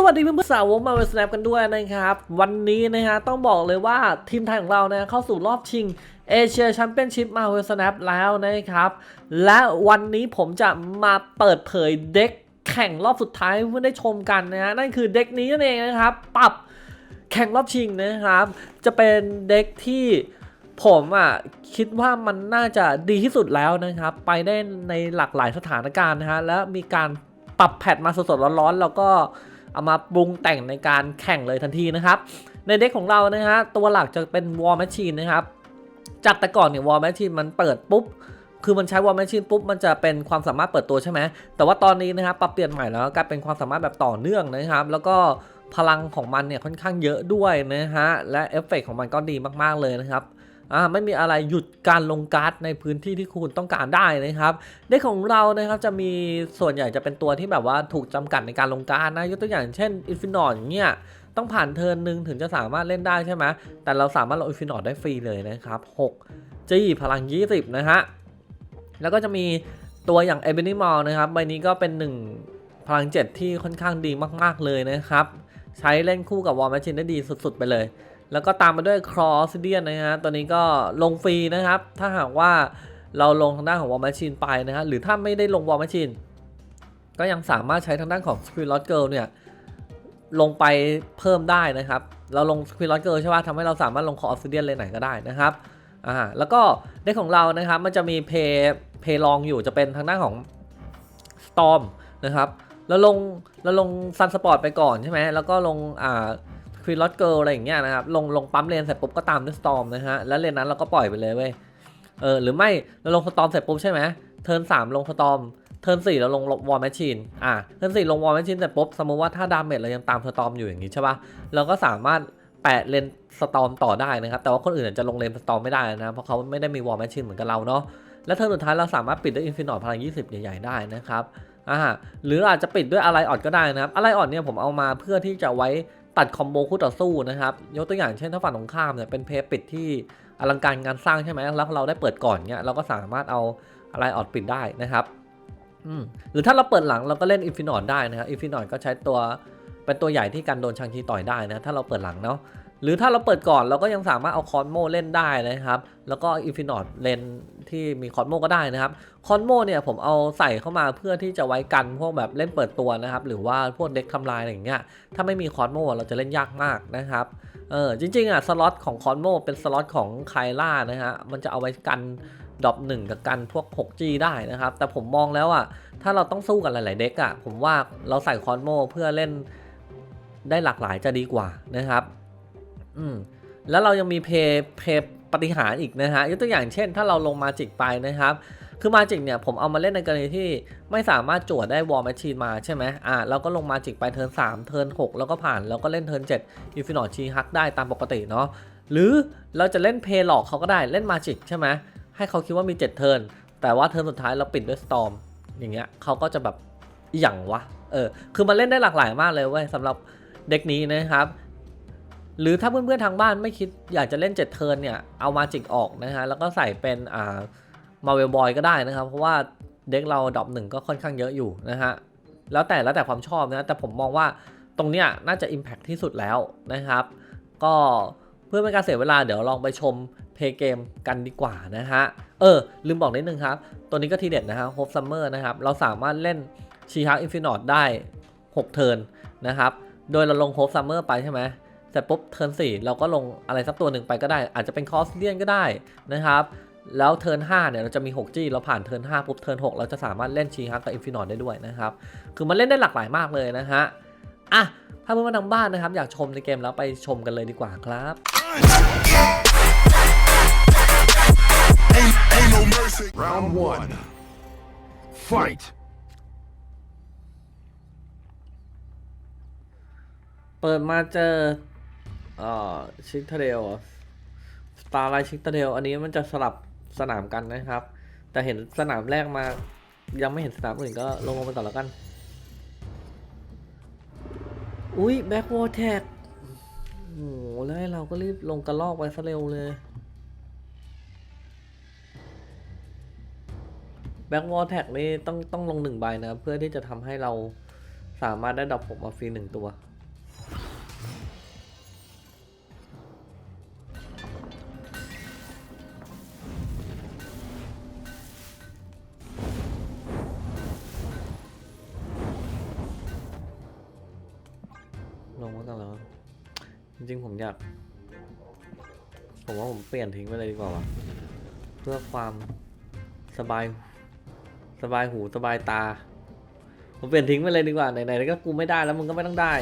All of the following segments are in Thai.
สวัสดีเพื่อนๆสาวกมาเวสแนปกันด้วยนะครับ วันนี้นะฮะต้องบอกเลยว่าทีมไทยของเรานะเข้าสู่รอบชิงเอเชียแชมเปี้ยนชิพมาเวสแนปแล้วนะครับ และวันนี้ผมจะมาเปิดเผยเด็กแข่งรอบสุดท้ายเพื่อนได้ชมกันนะฮะนั่นคือเด็กนี้นั่นเองนะครับปรับแข่งรอบชิงนะครับ จะเป็นเด็กที่ผมอะคิดว่ามันน่าจะดีที่สุดแล้วนะครับ ไปได้ในหลากหลายสถานการณ์นะฮะแล้วมีการปรับแพทมาสดๆร้อนๆแล้วก็ เอามาปรุงแต่งในการแข่งเลยทันทีนะครับ ในเด็กของเรานะฮะตัวหลักจะเป็น War Machine นะครับจากแต่ก่อนเนี่ย War Machine มันเปิดปุ๊บคือมันใช้ War Machine ปุ๊บมันจะเป็นความสามารถเปิดตัวใช่ไหมแต่ว่าตอนนี้นะครับปรับเปลี่ยนใหม่แล้วกลายเป็นความสามารถแบบต่อเนื่องนะครับ แล้วก็พลังของมันเนี่ยค่อนข้างเยอะด้วยนะฮะและเอฟเฟกต์ของมันก็ดีมากๆเลยนะครับ อ่าไม่มีอะไรหยุดการลงการ์ดในพื้นที่ที่คุณต้องการได้นะครับเด็กของเรานะครับจะมีส่วนใหญ่จะเป็นตัวที่แบบว่าถูกจำกัดในการลงการ์ดนะยกตัวอย่างเช่นอินฟินอตอย่างเงี้ยต้องผ่านเทิร์นหนึ่งถึงจะสามารถเล่นได้ใช่ไหมแต่เราสามารถลงอินฟินอตได้ฟรีเลยนะครับ6จี้พลัง 20 นะฮะแล้วก็จะมีตัวอย่างเอเบนิมอลนะครับใบนี้ก็เป็น 1 พลัง 7 ที่ค่อนข้างดีมาก ๆ เลยนะครับ ใช้เล่นคู่กับวอลแมชชินได้ดีสุด ๆ ไปเลย แล้วก็ตามมาด้วยครอสเดียนนะฮะตัวนี้ก็ลงฟรีนะครับ ถ้าหากว่าเราลงทางด้านของวอลแมชชีนไปนะฮะหรือถ้าไม่ได้ลงวอลแมชชีนก็ยังสามารถใช้ทางด้านของสค e นลอตเกิลเนี่ยลงไปเพิ่มได้นะครับ เราลงสค e นลอตเกิลใช่ป่ะทำให้เราสามารถลงคอสเดียนเลยไหนก็ได้นะครับอ่าแล้วก็ในของเรานะครับมันจะมีเพย์เพย์ลองอยู่จะเป็นทางด้านของ Storm นะครับแล้วลงแล้วลงซันสปอร์ตไปก่อนใช่ไหมแล้วก็ลงอ่า วีนลอตเกิลอะไรอย่างเงี้ยนะครับ ลงลงปั๊มเลนเสร็จปุ๊บก็ตามด้วยสตอมนะฮะ แล้วเลนนั้นเราก็ปล่อยไปเลยเว้ย เออ หรือไม่เราลงสตอมเสร็จปุ๊บใช่ไหมเทิร์นสามลงสตอม เทิร์นสี่เราลงวอลแมชชีน อ่าเทิร์นสี่ลงวอลแมชชีนเสร็จปุ๊บ สมมติว่าถ้าดาเมจเรายังตามสตอมอยู่อย่างงี้ใช่ปะเราก็สามารถแปะเลนสตอมต่อได้นะครับ แต่ว่าคนอื่นจะลงเลนสตอมไม่ได้นะ เพราะเขาไม่ได้มีวอลแมชชีนเหมือนกับเราเนาะ และเทิร์นสุดท้ายเราสามารถปิดด้วยอินฟินอตพลัง 20 ใหญ่ๆได้นะครับ อ่า หรืออาจจะปิดด้วยอะไรออดก็ได้นะครับอะไรออดเนี่ยผมเอามาเพื่อที่จะไว้ ตัดคอมโบคู่ต่อสู้นะครับ ยกตัวอย่างเช่นถ้าฝั่งตรงข้ามเนี่ยเป็นเพย์ปิดที่อลังการงานสร้างใช่ไหมแล้วเราได้เปิดก่อนเนี่ยเราก็สามารถเอาอะไรออดปิดได้นะครับอืมหรือถ้าเราเปิดหลังเราก็เล่นอินฟินอตได้นะครับอินฟินอตก็ใช้ตัวเป็นตัวใหญ่ที่การโดนชังชีต่อยได้นะถ้าเราเปิดหลังเนาะ หรือถ้าเราเปิดก่อนเราก็ยังสามารถเอาคอนโมเล่นได้นะครับ แล้วก็อินฟินอตเลนที่มีคอนโมก็ได้นะครับ คอนโมเนี่ยผมเอาใส่เข้ามาเพื่อที่จะไว้กันพวกแบบเล่นเปิดตัวนะครับ หรือว่าพวกเด็กทำลายอะไรอย่างเงี้ย ถ้าไม่มีคอนโมเราจะเล่นยากมากนะครับ เออจริงๆอะสล็อตของคอนโมเป็นสล็อตของไคล่านะฮะ มันจะเอาไว้กันดรอปหนึ่งกับกันพวก 6G ได้นะครับ แต่ผมมองแล้วอะ ถ้าเราต้องสู้กันหลาย ๆ เด็กอะ ผมว่าเราใส่คอนโมเพื่อเล่นได้หลากหลายจะดีกว่านะครับ อืมแล้วเรายังมีเพย์เพย์ปฏิหารอีกนะฮะยกตัวอย่างเช่น ถ้าเราลงมาจิกไปนะครับ คือมาจิกเนี่ยผมเอามาเล่นในกรณีที่ไม่สามารถจวดได้วอลแมชชีนมาใช่ไหมอ่าเราก็ลงมาจิกไปเทิร์น3เทิร์น6 แล้วก็ผ่าน แล้วก็เล่นเทิร์น7อินฟินอตชีฮักได้ตามปกติเนาะหรือเราจะเล่นเพย์หลอกเขาก็ได้เล่นมาจิกใช่ไหมให้เขาคิดว่ามี 7 เทิร์นแต่ว่าเทิร์นสุดท้ายเราปิดด้วยสตอมอย่างเงี้ยเขาก็จะแบบอหย่างวะเออคือมันเล่นได้หลากหลายมากเลยเว้ยสำหรับเด็กนี้นะครับ หรือถ้าเพื่อนๆทางบ้านไม่คิดอยากจะเล่น 7 เทิร์นเนี่ย เอามาจิกออกนะฮะ แล้วก็ใส่เป็นอ่ามาเวลบอยก็ได้นะครับ เพราะว่าเด็กเราดรอปหนึ่งก็ค่อนข้างเยอะอยู่นะฮะ แล้วแต่แล้วแต่ความชอบนะ แต่ผมมองว่าตรงเนี้ยน่าจะ Impact ที่สุดแล้วนะครับ ก็เพื่อไม่การเสียเวลาเดี๋ยวลองไปชมเพย์เกมกันดีกว่านะฮะ เออ ลืมบอกนิดนึงครับ ตัวนี้ก็ทีเด็ดนะฮะโฮปซัมเมอร์นะครับ เราสามารถเล่นชีฮักอินฟินอตได้ 6 เทิร์นนะครับ โดยเราลงโฮปซัมเมอร์ไปใช่ไหม ร็จปุ๊บเทิร์นสี่เราก็ลงอะไรสักตัวหนึ่งไปก็ได้ อาจจะเป็นคอสเดียนก็ได้นะครับ แล้วเทิร์น5เนี่ยเราจะมี 6G เราผ่านเทิร์น5ปุ๊บเทิร์น6เราจะสามารถเล่นชีฮักกับอินฟินอตได้ด้วยนะครับ คือมันเล่นได้หลากหลายมากเลยนะฮะอะถ้าเพื่อนๆทางบ้านนะครับ อยากชมในเกมแล้วไปชมกันเลยดีกว่าครับ Ain't, ain't no mercy. Round one. Fight. เปิดมาเจอ เอ่อชิคเทเดลสตาร์ไลชิคเทเดลอันนี้มันจะสลับสนามกันนะครับ แต่เห็นสนามแรกมา ยังไม่เห็นสนามอื่นก็ลงมาต่อแล้วกัน อุ้ยแบ็กวอลแท็กโอ้โหแล้วเราก็รีบลงกระลอกไปซะเร็วเลยแบ็กวอลแท็กนี่ต้องต้องลงหนึ่งใบนะ เพื่อที่จะทำให้เราสามารถได้ดอกผมมาฟรีหนึ่งตัว เปลี่ยนทิ้งไปเลยดีกว่าวะเพื่อความสบาย สบายหูสบายตาผมเปลี่ยนทิ้งไปเลยดีกว่าไหนๆก็กูไม่ได้แล้วมึงก็ไม่ต้องได้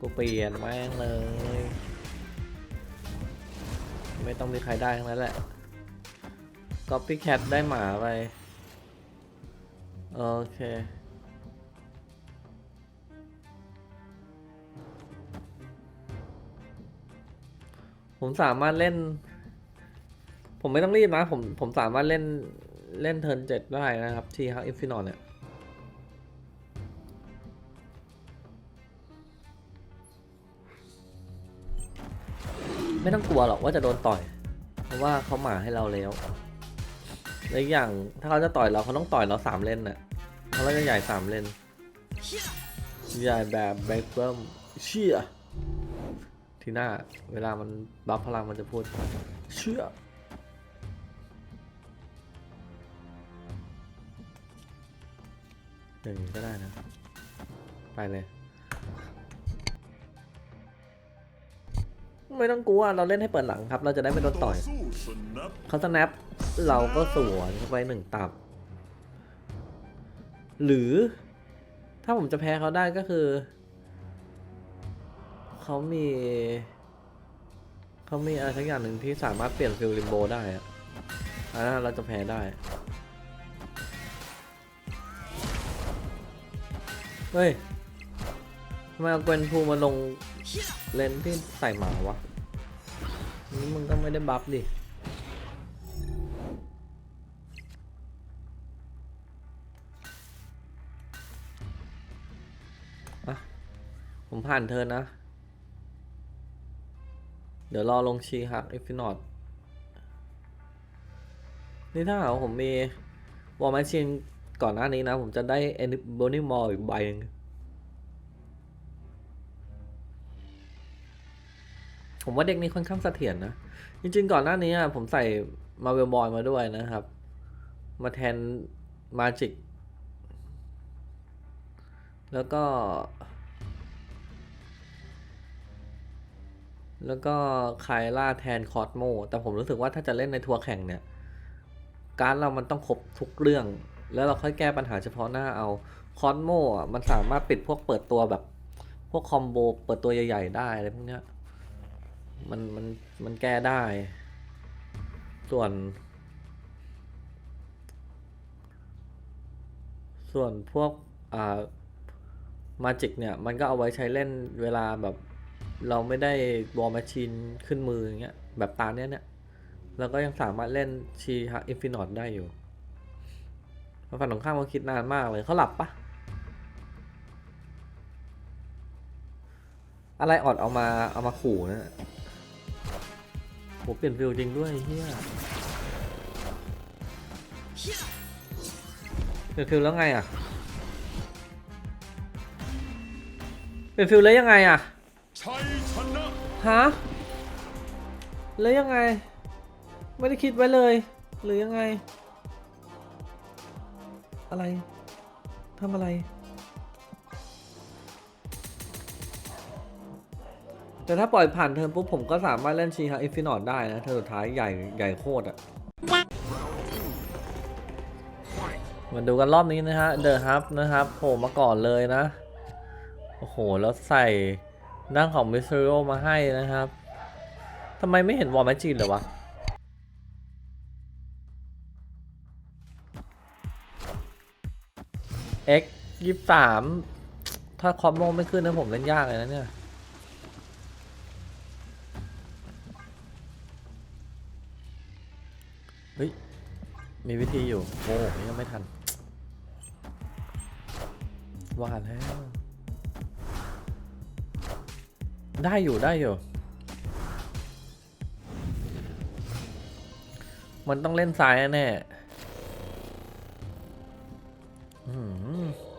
กูเปลี่ยนแม่งเลย ไม่ต้องมีใครได้ทั้งนั้นแหละ Copycat ได้หมาไป โอเค ผมสามารถเล่น ผมไม่ต้องรีบนะ ผมผมสามารถเล่นเล่นเทิร์นเจ็ดได้นะครับ ที่ฮักอินฟินอเนี่ยไม่ต้องกลัวหรอกว่าจะโดนต่อย เพราะว่าเขาหมาให้เราแล้วและอีกอย่างถ้าเขาจะต่อยเราเขาต้องต่อยเราสามเล่นน่ะเขาเราจะใหญ่สามเล่นใหญ่แบบแบ็คเบิมเชี่ย ทีหน้า เวลามันบัฟพลังมันจะพูด เชื่ออย่างนี้ก็ได้นะ ไปเลย ไม่ต้องกลัว เราเล่นให้เปิดหลังครับ เราจะได้ไม่โดนต่อยเขาสแนปเราก็สวนเข้าไปหนึ่งตับ หรือ ถ้าผมจะแพ้เขาได้ก็คือ เขามีเขามีอะไรสักอย่างหนึ่งที่สามารถเปลี่ยนฟิลลิมโบได้อะอันนั้นเราจะแพ้ได้ เฮ้ยทำไมเอาเกวนพูมาลงเลนที่ใส่หมาวะ นี่มึงก็ไม่ได้บัฟดิผมผ่านเธอนะ เดี๋ยวรอลงชีฮักเอฟฟินอตนี่ถ้าหากว่าผมมีวอลแมชชีนก่อนหน้านี้นะ ผมจะได้เอนิโบนิมอลอีกใบหนึ่งผมว่าเด็กนี้ค่อนข้างเสถียรนะจริงๆก่อนหน้านี้อะผมใส่มาเวลบอยมาด้วยนะครับ มาแทนมาจิก แล้วก็ แล้วก็คายล่าแทนคอสโม แต่ผมรู้สึกว่าถ้าจะเล่นในทัวร์แข่งเนี่ย การเรามันต้องครบทุกเรื่อง แล้วเราค่อยแก้ปัญหาเฉพาะหน้าเอา คอสโมอะมันสามารถปิดพวกเปิดตัวแบบ พวกคอมโบเปิดตัวใหญ่ ๆ ได้อะไรพวกเนี้ย มันมันมันแก้ได้ ส่วน ส่วนพวกอ่ามาจิกเนี่ย มันก็เอาไว้ใช้เล่นเวลาแบบ เราไม่ได้วอลแมชชีนขึ้นมืออย่างเงี้ยแบบตาเนี้ยเนี่ยเราก็ยังสามารถเล่นชีฮักอินฟินอตได้อยู่ฝั่งตรงข้ามเขาคิดนานมากเลยเขาหลับปะอะไรออดเอามาเอามาขู่นะโหเปลี่ยนฟิลจริงด้วยเฮียเปลี่ยนฟิลแล้วไงอะ เปลี่ยนฟิลแล้วยังไงอะ ชัยชนะฮะแล้วยังไง ไม่ได้คิดไว้เลย หรือยังไง อะไรทำอะไร แต่ถ้าปล่อยผ่านเทิร์นปุ๊บผมก็สามารถเล่นชีฮาอินฟินอตได้นะเทิร์นสุดท้ายใหญ่ใหญ่โคตรอะมาดูกันรอบนี้นะฮะ เดอะฮับนะครับโผล่มาก่อนเลยนะ โอ้โห แล้วใส่ นั่งของมิสเตอร์มาให้นะครับทำไมไม่เห็นวอลแมชชีนเลยวะ X ยี่สามถ้าคอมโบไม่ขึ้นนะผมเล่นยากเลยนะเนี่ย เฮ้ย มีวิธีอยู่ โอ้ยังไม่ทันว่าแล้ว ได้อยู่ได้อยู่ มันต้องเล่นซ้ายแน่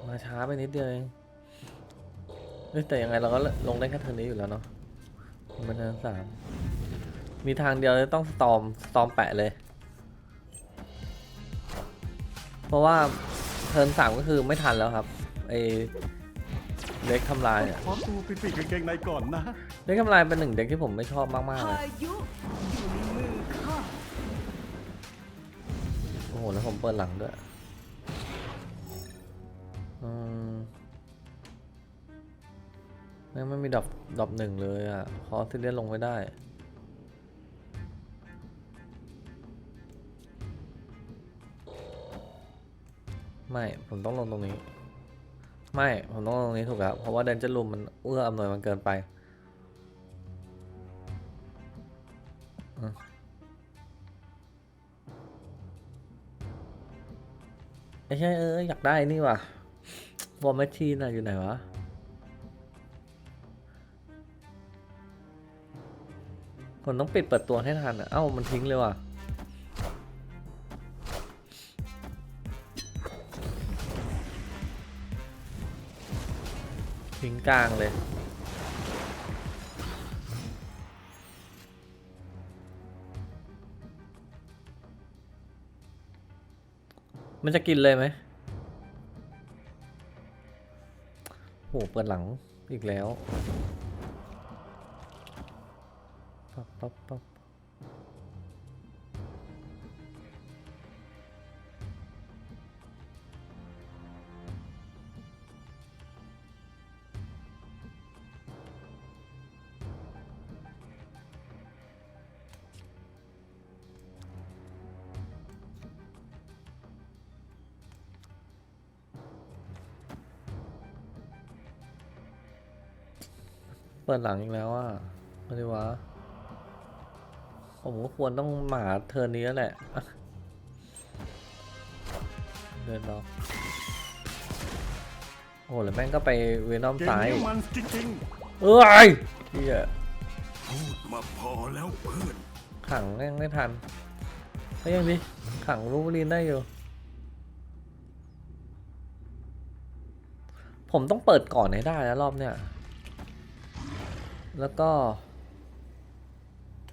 มาช้าไปนิดเดียวเองแต่ยังไงเราก็ลงได้แค่เทอร์นนี้อยู่แล้วเนาะมันเทิร์นสามมีทางเดียวเลยต้องสตอมสตอมแปะเลย เพราะว่าเทิร์นสามก็คือไม่ทันแล้วครับไอ เด็กทำลายเนี่ยขอตัวไปปีกกางเกงในก่อนนะ เด็กทำลายเป็นหนึ่งเด็กที่ผมไม่ชอบมากๆเลยพายุอยู่ในมือข้าโอ้โหแล้วผมเปิดหลังด้วยอืมแม่งไม่มีดรอปดรอปหนึ่งเลยอะคอสที่เล่นลงไม่ได้ ไม่ ผมต้องลงตรงนี้ ไม่ ผมต้องตรงนี้ถูกแล้วเพราะว่าเดนจะลุมมันเอื้ออำนวยมันเกินไปอืมไอ้ใช่เอออยากได้นี่ว่ะวอร์มแมชชีนอะอยู่ไหนวะผมต้องปิดเปิดตัวให้ทันอะเอ้ามันทิ้งเลยว่ะ กลางเลย มันจะกินเลยไหมโหเปิดหลังอีกแล้ว ปั๊บปั๊บปั๊บ เปิดหลังอีกแล้วอะอะไรวะผมก็ควรต้องหมาเทิร์นนี้แล้วแหละอะเดินรอโอ้แล้วแม่งก็ไปเวนอมเกมซ้ายนี้มันจริงเอ้ยเฮียพูดมาพอแล้วเพื่อนขังแม่งไม่ทันก็ยังดิขังรูบลีนได้อยู่ ผมต้องเปิดก่อนให้ได้นะรอบเนี้ย แล้วก็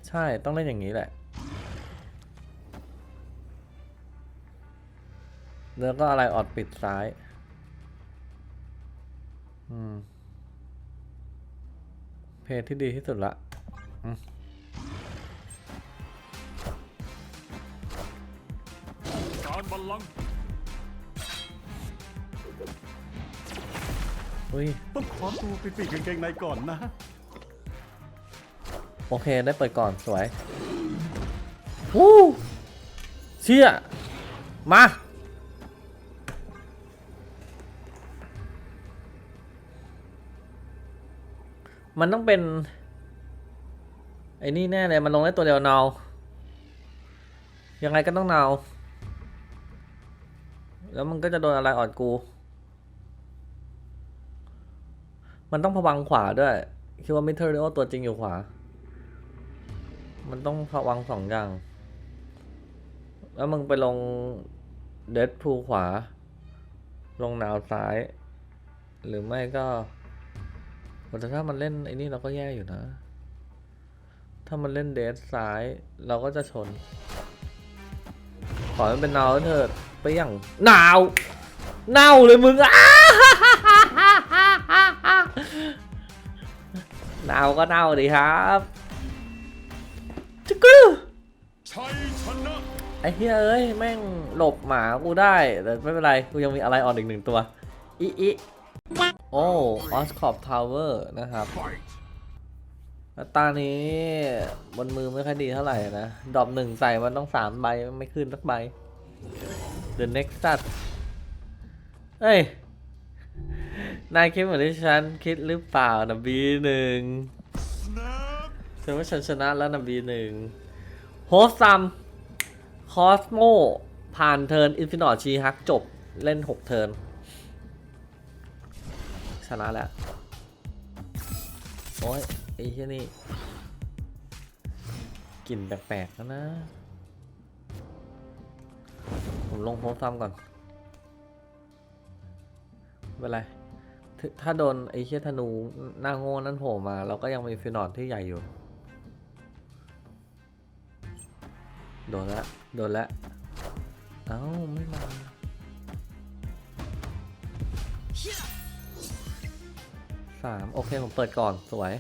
ใช่ต้องเล่นอย่างนี้แหละ แล้วก็อะไรออดปิดซ้าย อืม เพจที่ดีที่สุดละการบัลลังก์เฮ้ยๆต้องขอตัวไปปีกกางเกงในก่อนนะ โอเคได้เปิดก่อนสวยวู้เชี่ยมามันต้องเป็น ไอ้นี่แน่เลยมันลงได้ตัวเดียวเนายังไงก็ต้องเนาแล้วมันก็จะโดนอะไรอ่อนกู มันต้องพวังขวาด้วย คิดว่ามิเทอร์โอตัวจริงอยู่ขวา มันต้องพวังสองอย่าง แล้วมึงไปลงเดดพูขวา ลงหนาวซ้าย หรือไม่ก็แต่ถ้ามันเล่นไอ้นี่เราก็แย่อยู่นะ ถ้ามันเล่นเดดซ้าย เราก็จะชน ขอให้มันเป็นหนาวเถิดไปอย่างหนาวเน่าเลยมึงอ้าหนาวก็เน่าดีครับ ไอ้เฮ้ยเอ้ยแม่งหลบหมากูได้แต่ไม่เป็นไรกูยังมีอะไรออนอีกหนึ่งตัวอีอีโอ้ออสคอปทาวเวอร์นะครับ Fight แล้วตานี้บนมือไม่ค่อยดีเท่าไหร่นะดรอปหนึ่งใส่มันต้องสามใบไม่ขึ้นสักใบ The Nexus เอ้ย นายคิดเหมือนที่ฉันคิดหรือเปล่านะบีหนึ่ง snap ฉันว่าฉันชนะแล้วนะบีหนึ่งโฮสซัม คอสโมผ่านเทิร์นอินฟินอตชีฮักจบเล่นหกเทิร์นชนะแล้ว โอ้ยไอ้เหี้ยนี่กลิ่นแปลกๆแล้วนะ ผมลงโฮสซัมก่อนไม่เป็นไรถ้าถ้าโดนไอ้เชี่ยธนูหน้าโง่นั่นโผล่มา เราก็ยังมีฟินอดที่ใหญ่อยู่ โดนละ โดนละ เอ้า ไม่มา สามโอเค ผมเปิดก่อน สวย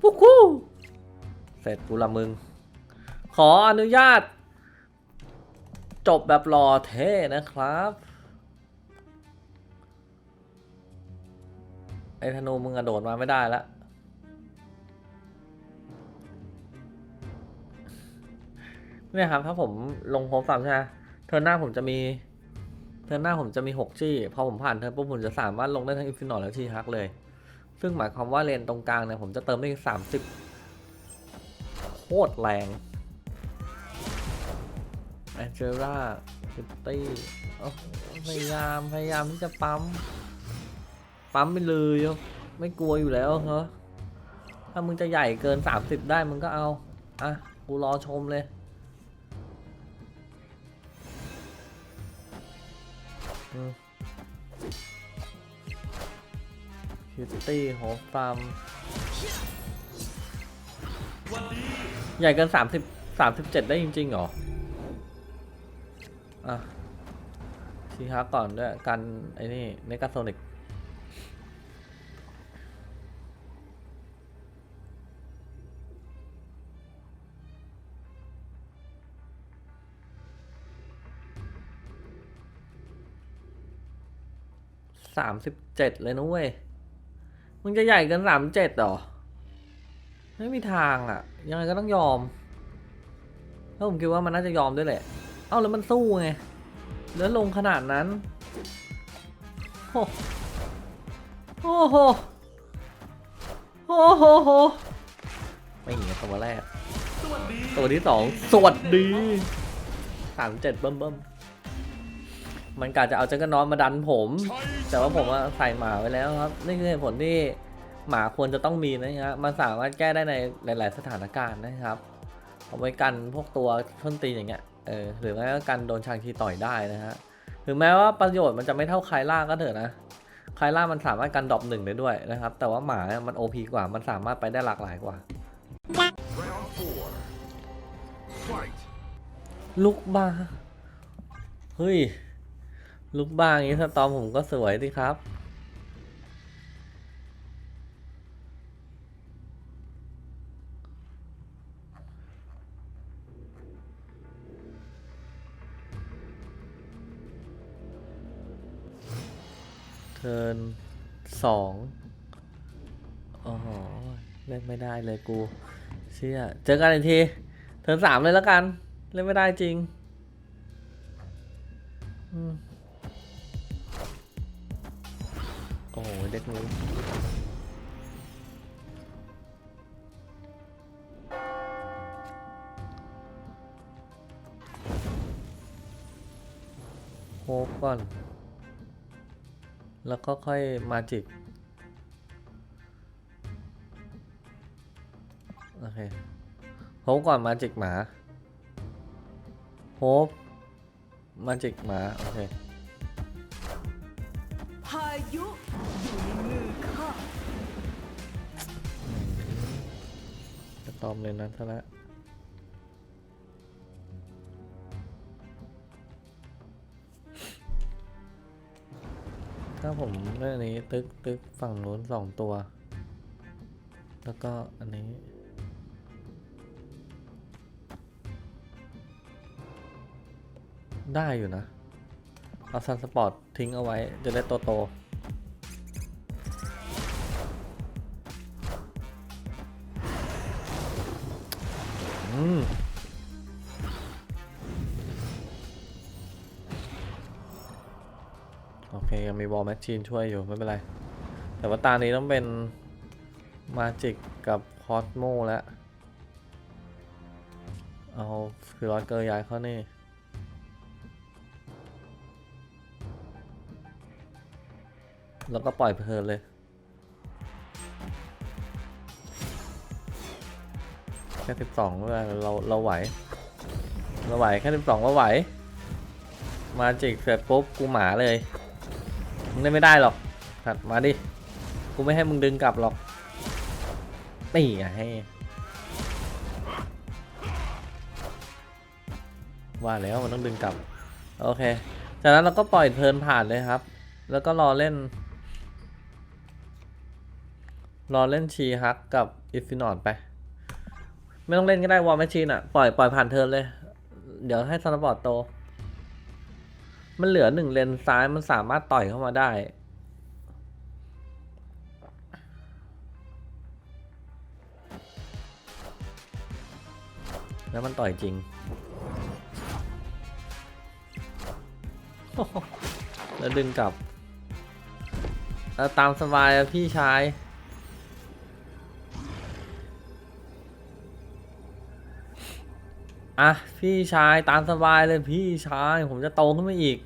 ปุ๊กคู่เสร็จกูละมึง ขออนุญาต จบแบบรอเท่นะครับไอ้ธนูมึงกระโดดมาไม่ได้ละ เนี่ยครับ ถ้าผมลงโฮมสามใช่ไหมเทิร์นหน้าผมจะมี เทิร์นหน้าผมจะมีหกจี้พอผมผ่านเทิร์นปุ๊บผมจะสามารถลงได้ทั้งอินฟินอตและชีฮักเลย ซึ่งหมายความว่าเลนตรงกลางเนี่ยผมจะเติมได้สามสิบโคตรแรงแอนเจล่าคิตตี้พยายามพยายามที่จะปั๊ม ปั๊มไปเลยอะไม่กลัวอยู่แล้วเหรอถ้ามึงจะใหญ่เกิน 30 ได้มึงก็เอา อะ กูรอชมเลย คิตตี้โหฟาร์มใหญ่เกิน30 37ได้จริงๆเหรอ อะ ชีฮาก่อนด้วย กัน ไอ้นี่เนกาโซนิก สามสิบเจ็ดเลยนะเว้ย มึงจะใหญ่เกินสามเจ็ดหรอ ไม่มีทางอะ ยังไงก็ต้องยอมแล้วผมคิดว่ามันน่าจะยอมด้วยแหละ เอ้าแล้วมันสู้ไง แล้วลงขนาดนั้น โอ้โอ้โหโอ้โหโห ไม่เห็นตัวแรก ตัวที่สองสวัสดีสามเจ็ดเบิ่มเบิ่ม มันกะจะเอาจักรนอนมาดันผมชัยชแต่ว่าผมนะว่าใส่หมาไว้แล้วครับ นี่คือเหตุผลที่หมาควรจะต้องมีนะฮะมันสามารถแก้ได้ในหลาย ๆ สถานการณ์นะครับเอาไว้กันพวกตัวท้นตีนอย่างเงี้ยเออหรือไม่ก็กันโดนชางทีต่อยได้นะฮะถึงแม้ว่าประโยชน์มันจะไม่เท่าคายล่าก็เถอะนะคายล่ามันสามารถกันดรอปหนึ่งได้ด้วยนะครับ แต่ว่าหมาเนี่ยมัน OP กว่ามันสามารถไปได้หลากหลายกว่า Round four. Fight. ลูกบ้าเฮ้ย ลูกบ้าอย่างนี้สตอมผมก็สวยดิครับ เทินสองโอ้โหเล่นไม่ได้เลยกู เชี่ย เจอกันอีกที เทินสามเลยแล้วกัน เล่นไม่ได้จริง อืม โอ้โหเด็กนี้นโฮปก่อน แล้วก็ค่อยมาจิก โอเคโฮปก่อนมาจิกหมาโฮปมาจิกหมา โอเค อมเลยนั้นซะล้วถ้าผมเล่อันนี้ตึกตึกฝั่งนู้นสองตัว แล้วก็อันนี้ได้อยู่นะ เอาซันสปอร์ตทิ้งเอาไว้จะได้โตโต มโอเคยังมีบอลแมชชีนช่วยอยู่ ไม่เป็นไร แต่ว่าตานี้ต้องเป็นมาจิกกับคอสโมแล้วเอาคือรอดเกอร์ย้ายเข้านี่แล้วก็ปล่อยเพลินเลย แค่สิบสองเราเราเราไหว เราไหวแค่สิบสองเราไหว มาจิกเสร็จปุ๊บกูหมาเลยมึงเล่นไม่ได้หรอกถัดมาดิ กูไม่ให้มึงดึงกลับหรอกนี่ไงให้ว่าแล้วมันต้องดึงกลับ โอเค จากนั้นเราก็ปล่อยเทินผ่านเลยครับ แล้วก็รอเล่น รอเล่นชีฮักกับอิฟินอดไป ไม่ต้องเล่นก็ได้วอลแมชชีนอะ ปล่อยปล่อยผ่านเทิร์นเลย เดี๋ยวให้ซอนบอร์ดโต มันเหลือหนึ่งเลนซ้ายมันสามารถต่อยเข้ามาได้ แล้วมันต่อยจริงแล้วดึงกลับแล้วตามสบายพี่ชาย อะพี่ชายตามสบายเลยพี่ชาย ผมจะโตขึ้นมาอีก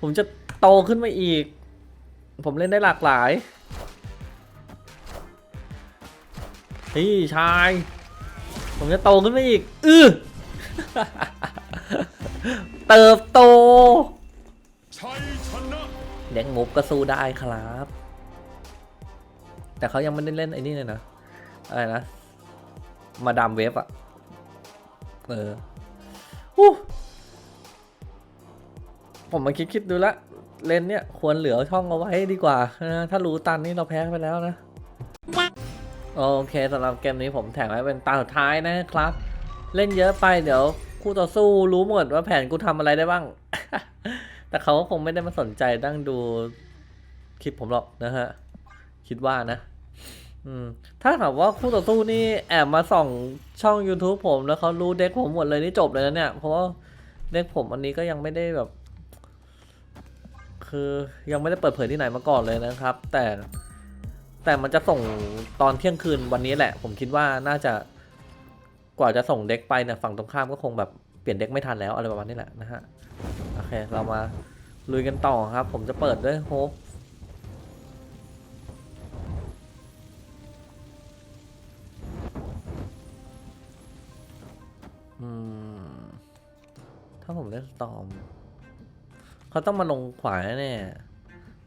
ผมจะโตขึ้นมาอีก ผมเล่นได้หลากหลาย พี่ชาย ผมจะโตขึ้นมาอีก อือเติบโตชัยชนะเด็กงบก็สู้ได้ครับ แต่เขายังไม่ได้เล่นไอ้นี่เลยนะอะไรนะ มาดามเวฟอะ เออฮู้ผมมาคิดคิดดูละ เลนเนี่ยควรเหลือช่องเอาไว้ดีกว่านะถ้ารู้ตันนี่เราแพ้ไปแล้วนะ โอเคสำหรับเกมนี้ผมแถมไว้เป็นตาสุดท้ายนะครับ เล่นเยอะไปเดี๋ยวคู่ต่อสู้รู้หมดว่าแผนกูทำอะไรได้บ้าง แต่เขาก็คงไม่ได้มาสนใจดั้งดูคลิปผมหรอกนะฮะ คิดว่านะ อืม ถ้าถามว่าคู่ต่อสู้นี่แอบมาส่องช่อง YouTube ผมแล้วเขารู้เด็กผมหมดเลยนี่จบเลยนะเนี่ย เพราะว่าเด็กผมอันนี้ก็ยังไม่ได้แบบ คือยังไม่ได้เปิดเผยที่ไหนมาก่อนเลยนะครับ แต่แต่มันจะส่งตอนเที่ยงคืนวันนี้แหละ ผมคิดว่าน่าจะกว่าจะส่งเด็กไปเนี่ยฝั่งตรงข้ามก็คงแบบเปลี่ยนเด็กไม่ทันแล้วอะไรประมาณนี้แหละนะฮะ โอเค เรามาลุยกันต่อครับ ผมจะเปิดด้วยโฮป อืม ถ้าผมเล่นสตอม เขาต้องมาลงขวาแน่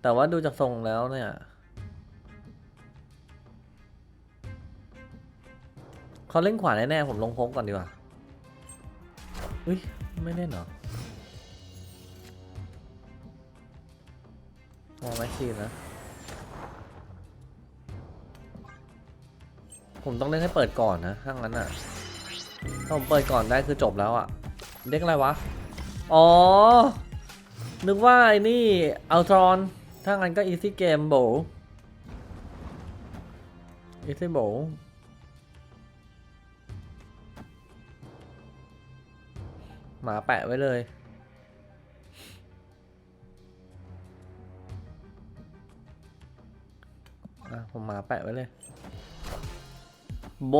แต่ว่าดูจากทรงแล้วเนี่ย เขาเล่นขวาแน่ๆผมลงโฮปก่อนดีกว่า อุ้ย ไม่เล่นเหรอมองแมชชีนนะ ผมต้องเล่นให้เปิดก่อนนะถ้างั้นอะ ถ้าผมเปิดก่อนได้คือจบแล้วอะเด็กอะไรวะ อ๋อ นึกว่าไอ้นี่อัลตรอน ถ้างั้นก็ Easy Game b o w Easy b o w หมาแปะไว้เลย อะ ผมหมาแปะไว้เลย โบ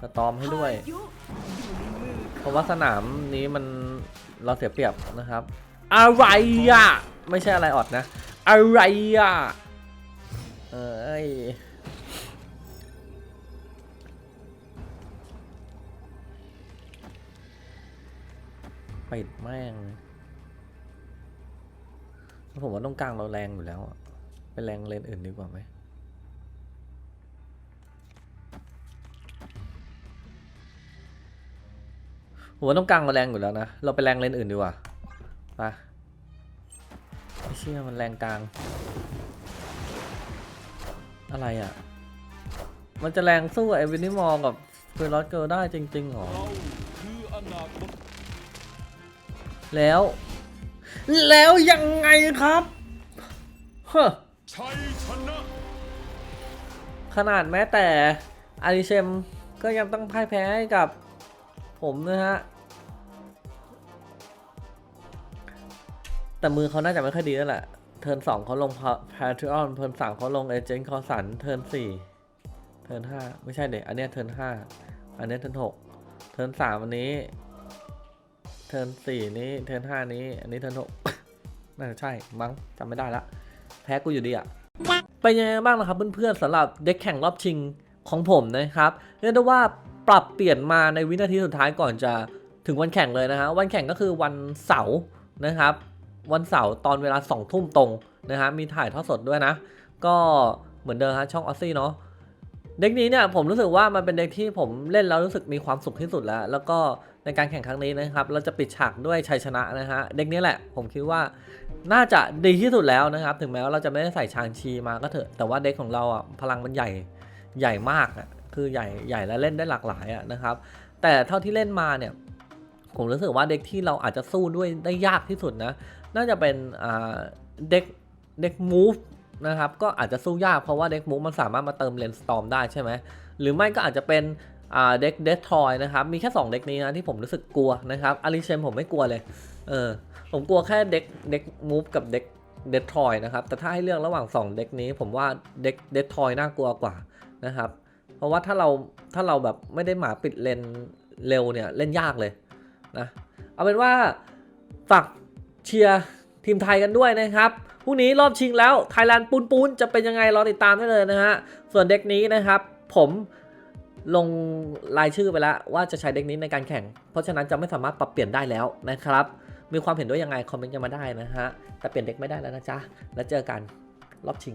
สตอมให้ด้วยพายุอยู่ในมือเพราะว่าสนามนี้มันเราเสียเปรียบนะครับ อะไรอะ ไม่ใช่อะไรออดนะ อะไรอะ เอ้ยปิดแม่งเลยผมว่าต้องกลางเราแรงอยู่แล้วอะไปแรงเลนอื่นดีกว่าไหม ผมว่าต้องกลางมาแรงอยู่แล้วนะ เราไปแรงเลนอื่นดีกว่าไปไม่เชื่อมันแรงกลาง อะไรอะ มันจะแรงสู้กับเอวินิมอลกับเฟรอสเกิลได้จริงๆหรอเรอ แล้ว แล้วยังไงครับเฮ้อชัยชนะขนาดแม้แต่อาริเชมก็ยังต้องพ่ายแพ้ให้กับ ผมนะฮะ แต่มือเขาน่าจะไม่ค่อยดีแล้วแหละ เทิร์นสองเขาลงพาทริออน เทิร์นสามเขาลงเอเจนต์คอสัน เทิร์นสี่ เทิร์นห้าไม่ใช่เด็กอันเนี้ยเทิร์นห้า อันเนี้ยเทิร์นหก เทิร์นสามอันนี้ เทิร์นสี่นี้ เทิร์นห้านี้ อันนี้เทิร์นหกน่าจะใช่มั้งจำไม่ได้ละ แพ้กูอยู่ดีอะเป็นยังไงบ้างล่ะครับเพื่อนๆสำหรับเด็กแข่งรอบชิงของผมนะครับเรียกได้ว่า ปรับเปลี่ยนมาในวินาทีสุดท้ายก่อนจะถึงวันแข่งเลยนะฮะวันแข่งก็คือวันเสาร์นะครับ วันเสาร์ตอนเวลา2ทุ่มตรงนะฮะมีถ่ายทอดสดด้วยนะ ก็เหมือนเดิมฮะช่องออซซี่เนาะเด็กนี้เนี่ยผมรู้สึกว่ามันเป็นเด็กที่ผมเล่นแล้วรู้สึกมีความสุขที่สุดแล้ว แล้วก็ในการแข่งครั้งนี้นะครับ เราจะปิดฉากด้วยชัยชนะนะฮะเด็กนี้แหละผมคิดว่าน่าจะดีที่สุดแล้วนะครับ ถึงแม้ว่าเราจะไม่ได้ใส่ชางชีมาก็เถอะแต่ว่าเด็กของเราอะพลังมันใหญ่ใหญ่มากอะ คือใหญ่ใหญ่และเล่นได้หลากหลายอะนะครับ แต่เท่าที่เล่นมาเนี่ยผมรู้สึกว่าเด็กที่เราอาจจะสู้ด้วยได้ยากที่สุดนะ น่าจะเป็นเด็กเด็กมูฟนะครับก็อาจจะสู้ยากเพราะว่าเด็กมูฟมันสามารถมาเติมเลนสตอมได้ใช่ไหมหรือไม่ก็อาจจะเป็นเด็กเด t ทอยนะครับ มีแค่2เด็กนี้นะที่ผมรู้สึกกลัวนะครับอาริเชมผมไม่กลัวเลยเออผมกลัวแค่เด็กเด็กมูฟกับเด็กเด t ทอยนะครับ แต่ถ้าให้เลือกระหว่าง 2 เด็กนี้ผมว่าเด็กเด t ทอยน่ากลัวกว่านะครับ เพราะว่าถ้าเราถ้าเราแบบไม่ได้หมาปิดเลนเร็วเนี่ยเล่นยากเลยนะเอาเป็นว่าฝากเชียร์ทีมไทยกันด้วยนะครับพรุ่งนี้รอบชิงแล้วไทยแลนด์ปูนปูนจะเป็นยังไงรอติดตามได้เลยนะฮะส่วนเด็กนี้นะครับ ผมลงรายชื่อไปแล้วว่าจะใช้เด็กนี้ในการแข่ง เพราะฉะนั้นจะไม่สามารถปรับเปลี่ยนได้แล้วนะครับ มีความเห็นด้วยยังไงคอมเมนต์กันมาได้นะฮะแต่เปลี่ยนเด็กไม่ได้แล้วนะจ๊ะแล้วเจอกันรอบชิง